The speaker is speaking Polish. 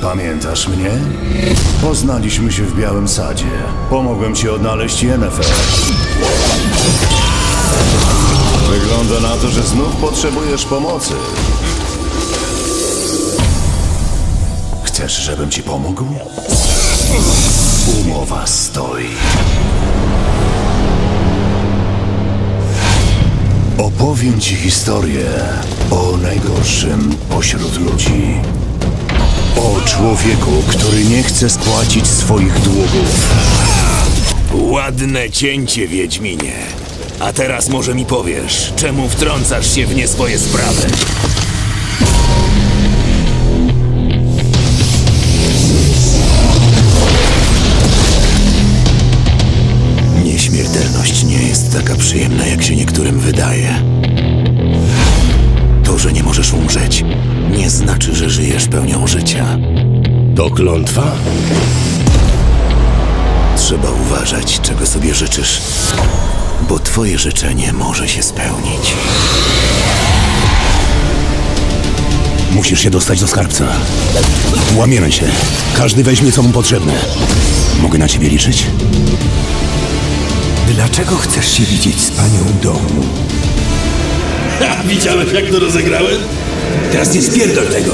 Pamiętasz mnie? Poznaliśmy się w Białym Sadzie. Pomogłem ci odnaleźć Yennefer. Wygląda na to, że znów potrzebujesz pomocy. Chcesz, żebym ci pomógł? Umowa stoi. Opowiem ci historię o najgorszym pośród ludzi. O człowieku, który nie chce spłacić swoich długów. Ładne cięcie, Wiedźminie. A teraz może mi powiesz, czemu wtrącasz się w nie swoje sprawy? Nieśmiertelność nie jest taka przyjemna, jak się niektórym wydaje. To, że nie możesz umrzeć, nie znaczy, że żyjesz pełnią życia. To klątwa? Trzeba uważać, czego sobie życzysz, bo twoje życzenie może się spełnić. Musisz się dostać do skarbca. Łamiemy się. Każdy weźmie co mu potrzebne. Mogę na ciebie liczyć? Dlaczego chcesz się widzieć z panią domu? Widziałeś jak to rozegrałem? Teraz nie spierdol tego!